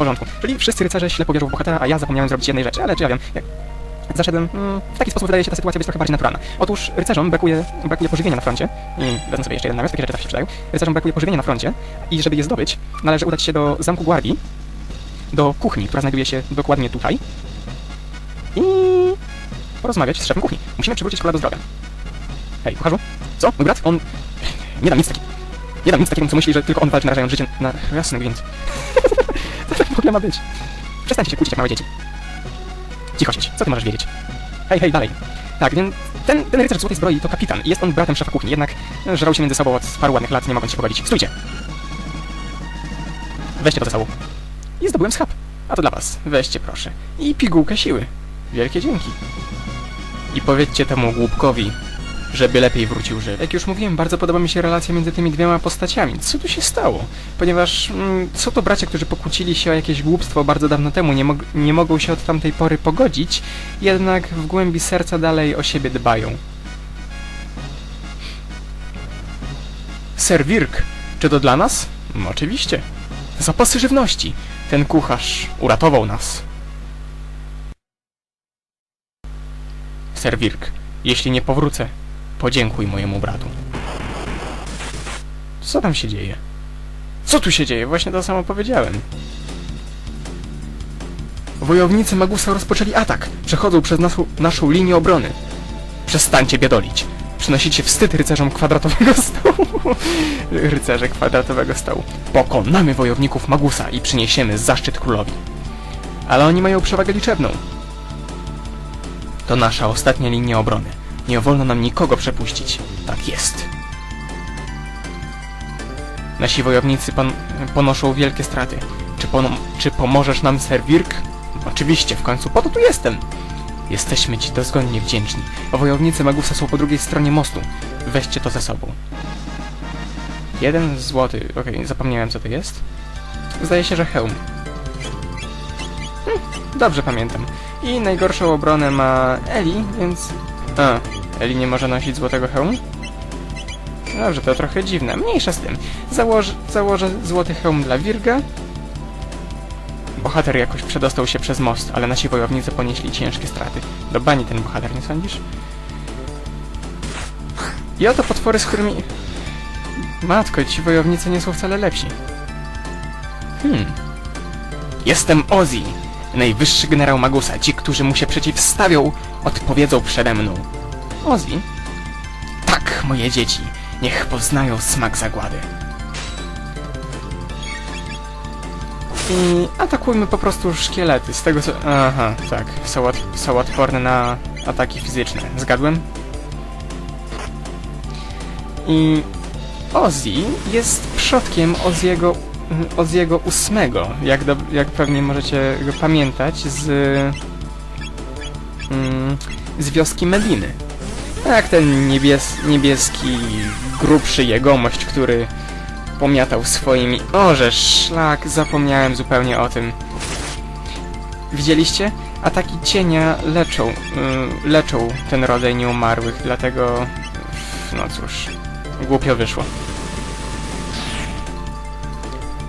porządku. Czyli wszyscy rycerze ślepo wierzą w bohatera, a ja zapomniałem zrobić jednej rzeczy, ale czy ja wiem, jak zaszedłem, mm, w taki sposób wydaje się ta sytuacja być trochę bardziej naturalna. Otóż rycerzom brakuje, brakuje pożywienia na froncie i wezmę sobie jeszcze jeden namiot, takie rzeczy zawsze się przydają. Rycerzom brakuje pożywienia na froncie i żeby je zdobyć, należy udać się do zamku Guardii, do kuchni, która znajduje się dokładnie tutaj i porozmawiać z szefem kuchni. Musimy przywrócić króla do zdrowia. Hej, kucharzu? Co? Mój brat? On... Nie dam nic takiego. Nie dam nic takiemu, co myśli, że tylko on walczy narażając życie na jasny gwint. To w ogóle ma być? Przestańcie się kłócić jak małe dzieci. Cicho siedź, co ty możesz wiedzieć? Hej, hej, dalej. Tak, więc ten, ten rycerz złotej zbroi to kapitan i jest on bratem szefa kuchni, jednak żrał się między sobą od paru ładnych lat, nie mogąc się pogodzić. Stójcie! Weźcie to ze sobą. I zdobyłem schab. A to dla was. Weźcie proszę. I pigułkę siły. Wielkie dzięki. I powiedzcie temu głupkowi, żeby lepiej wrócił żywy. Jak już mówiłem, bardzo podoba mi się relacja między tymi dwiema postaciami. Co tu się stało? Ponieważ mm, to bracia, którzy pokłócili się o jakieś głupstwo bardzo dawno temu, nie, mog- nie mogą się od tamtej pory pogodzić, jednak w głębi serca dalej o siebie dbają. Ser Wirk, czy to dla nas? Mm, Oczywiście. Zapasy żywności. Ten kucharz uratował nas. Ser Wirk, jeśli nie powrócę, podziękuj mojemu bratu. Co tam się dzieje? Co tu się dzieje? Właśnie to samo powiedziałem. Wojownicy Magusa rozpoczęli atak. Przechodzą przez naszą, naszą linię obrony. Przestańcie biedolić. Przynosicie wstyd rycerzom kwadratowego stołu. Rycerze kwadratowego stołu. Pokonamy wojowników Magusa i przyniesiemy zaszczyt królowi. Ale oni mają przewagę liczebną. To nasza ostatnia linia obrony. Nie wolno nam nikogo przepuścić. Tak jest. Nasi wojownicy pon ponoszą wielkie straty. Czy, czy pomożesz nam, Ser Wirk? Oczywiście, w końcu po to tu jestem. Jesteśmy ci dozgonnie wdzięczni. Wojownicy Magusa są po drugiej stronie mostu. Weźcie to ze sobą. Jeden złoty. Okej, zapomniałem co to jest. Zdaje się, że hełm. Hm, dobrze pamiętam. I najgorszą obronę ma Eli, więc... A, Eli nie może nosić złotego hełmu? Dobrze, to trochę dziwne. Mniejsza z tym. Założ, założę złoty hełm dla Wirga. Bohater jakoś przedostał się przez most, ale nasi wojownicy ponieśli ciężkie straty. Do bani ten bohater, nie sądzisz? I oto potwory, z którymi... Matko, ci wojownicy nie są wcale lepsi. Hmm. Jestem Ozzy, najwyższy generał Magusa. Ci, którzy mu się przeciwstawią, odpowiedzą przede mną. Ozzy? Tak, moje dzieci. Niech poznają smak zagłady. I atakujmy po prostu szkielety. Z tego co... Aha, tak. Są, od, są odporne na ataki fizyczne. Zgadłem? I Ozzy jest przodkiem Oziego, Oziego ósmego, jak, do, jak pewnie możecie go pamiętać z, mm, z wioski Mediny. Jak ten niebies, niebieski, grubszy jegomość, który pomiatał swoimi... Oże, szlak, zapomniałem zupełnie o tym. Widzieliście? Ataki cienia leczą, y, leczą ten rodzaj nieumarłych, dlatego... No cóż, głupio wyszło.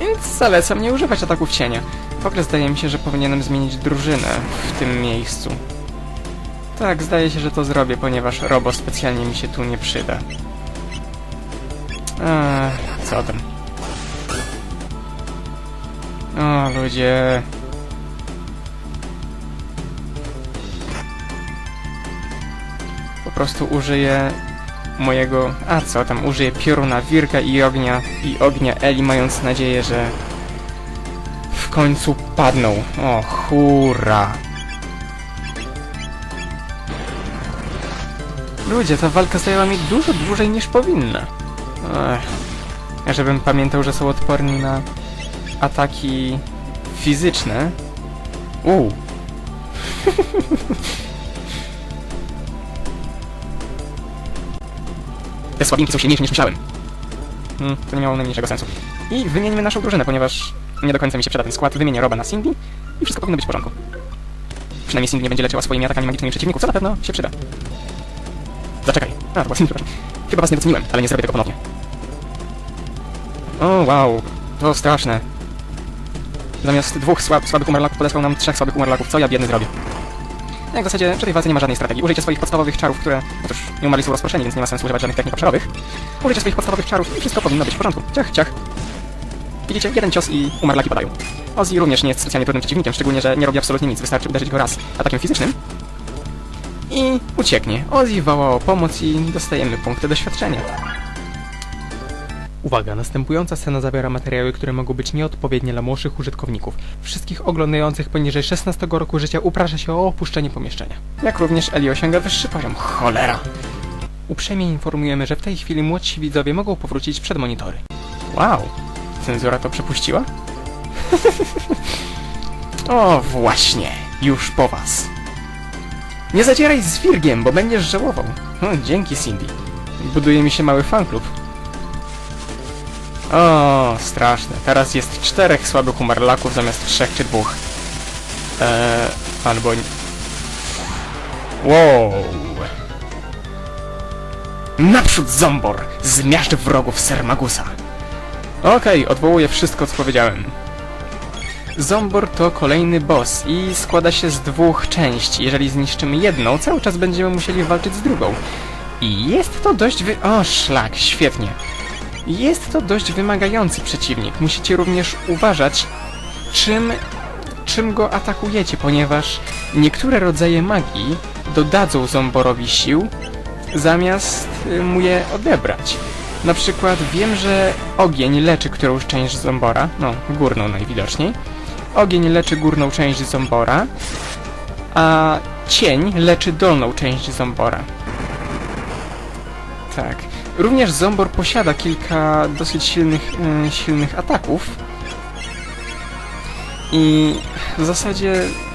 Więc zalecam nie używać ataków cienia. W ogóle zdaje mi się, że powinienem zmienić drużynę w tym miejscu. Tak, zdaje się, że to zrobię, ponieważ Robo specjalnie mi się tu nie przyda. Ech, co tam? O, ludzie... Po prostu użyję mojego... A co tam, użyję pioruna Wirka i ognia, i ognia Eli, mając nadzieję, że w końcu padną. O, hurra! Ludzie, ta walka zajęła mi dużo dłużej niż powinna. Ech. Żebym pamiętał, że są odporni na ataki fizyczne. Uuu. Te słabinki są silniejsze niż myślałem. Hmm, to nie miało najmniejszego sensu. I wymieńmy naszą drużynę, ponieważ nie do końca mi się przyda ten skład. Wymienię Roba na Cindy i wszystko powinno być w porządku. Przynajmniej Cindy nie będzie leczyła swoimi atakami magicznymi przeciwników, co na pewno się przyda. Zaczekaj. A, to Cindy, przepraszam. Chyba was nie doceniłem, ale nie zrobię tego ponownie. O, wow. To straszne. Zamiast dwóch słab, słabych umarlaków podesłał nam trzech słabych umarlaków. Co ja biedny zrobię? Jak w zasadzie przy tej walce nie ma żadnej strategii. Użyjcie swoich podstawowych czarów, które... Otóż nie umarli są rozproszeni, więc nie ma sensu używać żadnych technik obszarowych. Użyjcie swoich podstawowych czarów i wszystko powinno być w porządku. Ciach, ciach. Widzicie? Jeden cios i umarlaki padają. Ozzy również nie jest specjalnie trudnym przeciwnikiem, szczególnie, że nie robi absolutnie nic. Wystarczy uderzyć go raz atakiem fizycznym i ucieknie. Ozzy woła o pomoc i dostajemy punkty doświadczenia. Uwaga, następująca scena zawiera materiały, które mogą być nieodpowiednie dla młodszych użytkowników. Wszystkich oglądających poniżej 16 roku życia uprasza się o opuszczenie pomieszczenia. Jak również Eli osiąga wyższy poziom. Cholera! Uprzejmie informujemy, że w tej chwili młodsi widzowie mogą powrócić przed monitory. Wow! Cenzura to przepuściła? o, właśnie! Już po was! Nie zadzieraj z Wirgiem, bo będziesz żałował. O, dzięki, Cindy. Buduje mi się mały fanklub. O, straszne. Teraz jest czterech słabych umarlaków zamiast trzech czy dwóch. Eee, albo... Wow! Naprzód, Zombor! Zmiażdż wrogów Sermagusa! Okej, odwołuję wszystko, co powiedziałem. Zombor to kolejny boss i składa się z dwóch części. Jeżeli zniszczymy jedną, cały czas będziemy musieli walczyć z drugą. I jest to dość wy... O, szlak, świetnie. Jest to dość wymagający przeciwnik. Musicie również uważać, czym, czym go atakujecie, ponieważ niektóre rodzaje magii dodadzą Zomborowi sił, zamiast y, mu je odebrać. Na przykład wiem, że ogień leczy którąś część Zombora, no, górną najwidoczniej. Ogień leczy górną część Zombora, a cień leczy dolną część Zombora. Tak. Również Zombor posiada kilka dosyć silnych, y, silnych ataków. I w zasadzie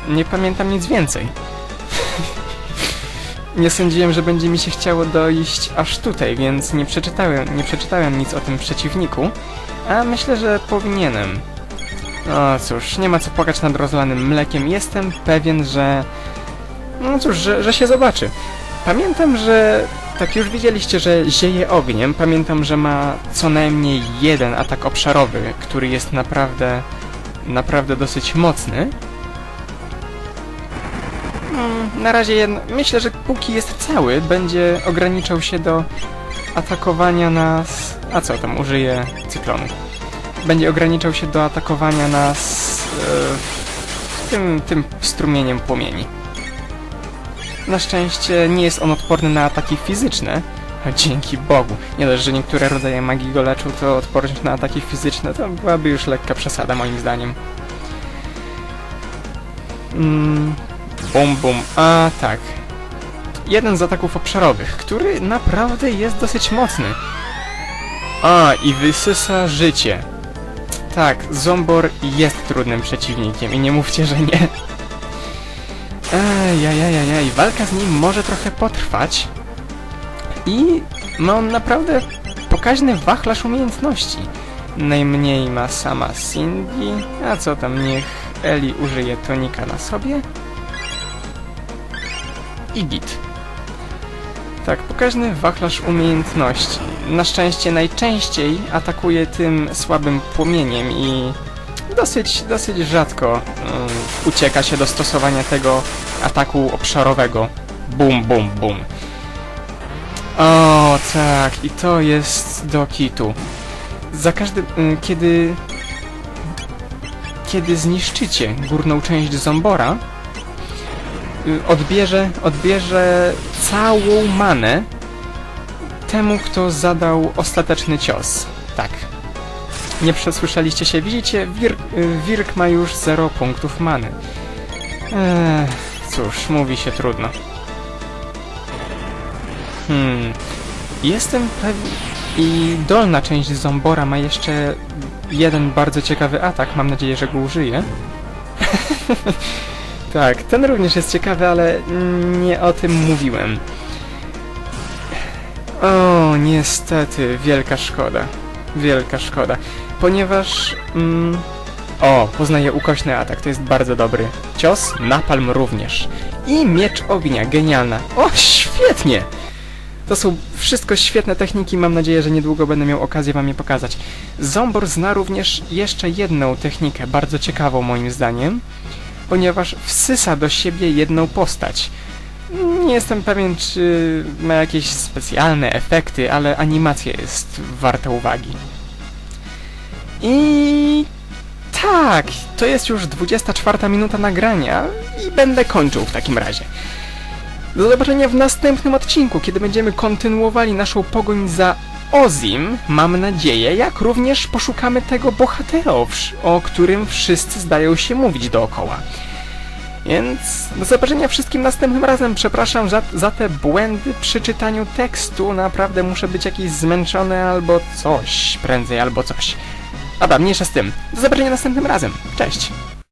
nie pamiętam nic więcej. nie sądziłem, że będzie mi się chciało dojść aż tutaj, więc nie przeczytałem, nie przeczytałem nic o tym przeciwniku, a myślę, że powinienem. No cóż, nie ma co płakać nad rozlanym mlekiem. Jestem pewien, że... No cóż, że, że się zobaczy. Pamiętam, że tak już widzieliście, że zieje ogniem. Pamiętam, że ma co najmniej jeden atak obszarowy, który jest naprawdę, naprawdę dosyć mocny. Mm, Na razie jedno, myślę, że póki jest cały, będzie ograniczał się do atakowania nas... A co tam, użyję cyklonu. Będzie ograniczał się do atakowania nas e, tym, tym strumieniem płomieni. Na szczęście nie jest on odporny na ataki fizyczne. Dzięki Bogu. Nie dość, że niektóre rodzaje magii go leczą, to odporność na ataki fizyczne to byłaby już lekka przesada moim zdaniem. Mm, bum bum. A tak. Jeden z ataków obszarowych, który naprawdę jest dosyć mocny. A, i wysysa życie. Tak, Zombor jest trudnym przeciwnikiem i nie mówcie, że nie. Ejajajajaj, walka z nim może trochę potrwać. I ma on naprawdę pokaźny wachlarz umiejętności. Najmniej ma sama Cindy, a co tam, niech Eli użyje tonika na sobie. I git. Tak, pokaźny wachlarz umiejętności. Na szczęście najczęściej atakuje tym słabym płomieniem i dosyć, dosyć rzadko um, ucieka się do stosowania tego ataku obszarowego. Bum, bum, bum. O, tak, i to jest do kitu. Za każdym, y, kiedy... Kiedy zniszczycie górną część Zombora, odbierze, odbierze całą manę temu, kto zadał ostateczny cios. Tak. Nie przesłyszeliście się. Widzicie, Wirk, y, Wirk ma już 0 punktów many. Eee, cóż, mówi się trudno. Hmm. Jestem pewien... I dolna część Zombora ma jeszcze jeden bardzo ciekawy atak. Mam nadzieję, że go użyję. tak, ten również jest ciekawy, ale nie o tym mówiłem. O, niestety, wielka szkoda. Wielka szkoda. Ponieważ... Mm, o, poznaję ukośny atak, to jest bardzo dobry. Cios, napalm również. I miecz ognia, genialna. O, świetnie! To są wszystko świetne techniki, mam nadzieję, że niedługo będę miał okazję wam je pokazać. Zombor zna również jeszcze jedną technikę, bardzo ciekawą moim zdaniem, ponieważ wsysa do siebie jedną postać. Nie jestem pewien, czy ma jakieś specjalne efekty, ale animacja jest warta uwagi. I tak, to jest już 24 minuta nagrania i będę kończył w takim razie. Do zobaczenia w następnym odcinku, kiedy będziemy kontynuowali naszą pogoń za Ozim, mam nadzieję, jak również poszukamy tego bohatera, o którym wszyscy zdają się mówić dookoła. Więc do zobaczenia wszystkim następnym razem. Przepraszam za, za te błędy przy czytaniu tekstu. Naprawdę muszę być jakiś zmęczony albo coś, prędzej albo coś. Dobra, mniejsza z tym. Do zobaczenia następnym razem. Cześć!